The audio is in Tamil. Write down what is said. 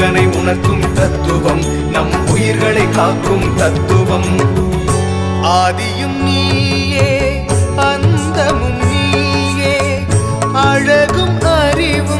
முருகனை உணர்த்தும் தத்துவம் நம் உயிர்களை காக்கும் தத்துவம். ஆதியும் நீயே அந்தமும் நீயே அழகும் அறிவும்